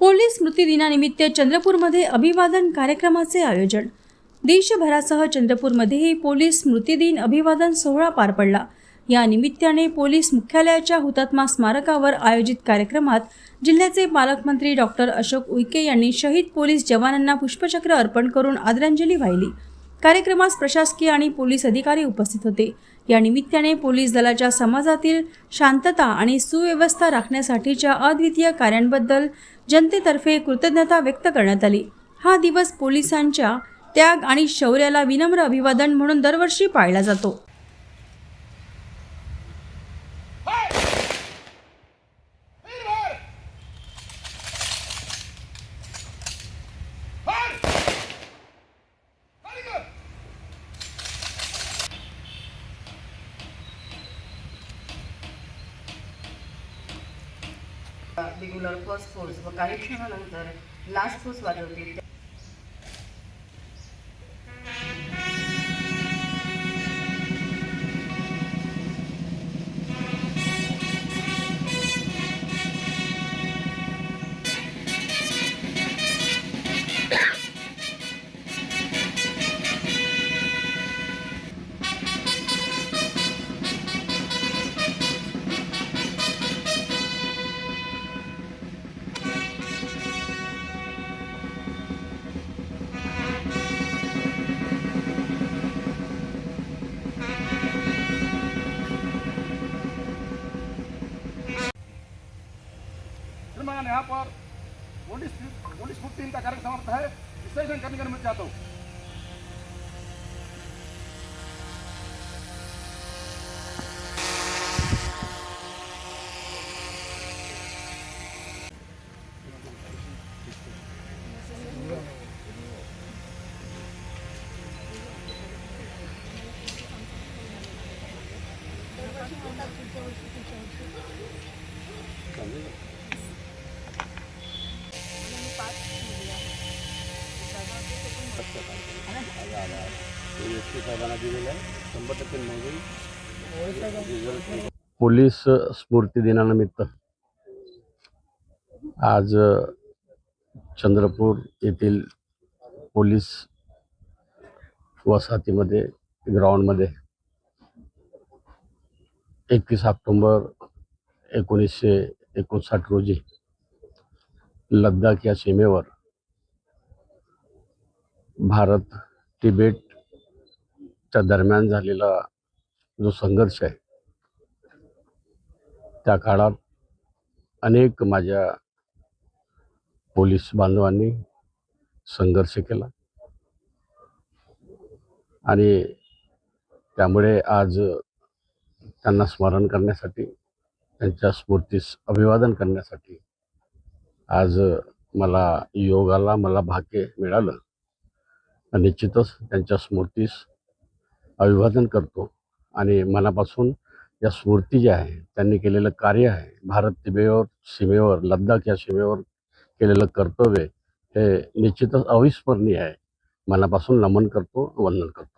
Police स्मृती दिनानिमित्त चंद्रपूरमध्ये अभिवादन कार्यक्रमाचे आयोजन. देशभरासह चंद्रपूरमध्येही पोलीस स्मृती दिन अभिवादन सोहळा पार पडला. या निमित्ताने पोलीस मुख्यालयाच्या हुतात्मा स्मारकावर आयोजित कार्यक्रमात जिल्ह्याचे पालकमंत्री डॉक्टर अशोक उईके यांनी शहीद पोलीस जवानांना पुष्पचक्र अर्पण करून आदरांजली वाहिली. कार्यक्रमास प्रशासकीय आणि पोलीस अधिकारी उपस्थित होते. या निमित्ताने पोलीस दलाच्या समाजातील शांतता आणि सुव्यवस्था राखण्यासाठीच्या अद्वितीय कार्यांबद्दल जनतेतर्फे कृतज्ञता व्यक्त करण्यात आली. हा दिवस पोलिसांच्या त्याग आणि शौर्याला विनम्र अभिवादन म्हणून दरवर्षी पाळला जातो. रेग्युलर फर्स्ट फोर्स व काही क्षणानंतर लास्ट फोर्स वाजवतील. विद्यमान यहाँ पर। पुलिस पुलिस फुट टीम का कार्य समाप्त है। विश्लेषण करने के लिए अनुमति चाहता हूँ। Thank you. पोलीस स्मृती दिनानिमित्त आज चंद्रपूर येथील पोलीस वसाहतीमध्ये ग्राउंडमध्ये एकवीस ऑक्टोंबर एकोणीसशे एकोणसाठ रोजी लद्दाख या सीमेवर भारत तिबेटच्या दरम्यान झालेला जो संघर्ष आहे त्या काळात अनेक माझ्या पोलीस बांधवांनी संघर्ष केला. आणि त्यामुळे आज त्यांना स्मरण करण्यासाठी त्यांच्या स्मृतीस अभिवादन करण्यासाठी आज मला योगाला मला भाग्य मिळालं. निश्चितच त्यांच्या स्मृतीस अभिवादन करतो. आणि मनापासून या स्मृती ज्या आहे त्यांनी केलेलं कार्य आहे भारत तिबेवर सीमेवर लद्दाख या सीमेवर केलेलं कर्तव्य हे निश्चितच अविस्मरणीय आहे. मनापासून नमन करतो वंदन करतो.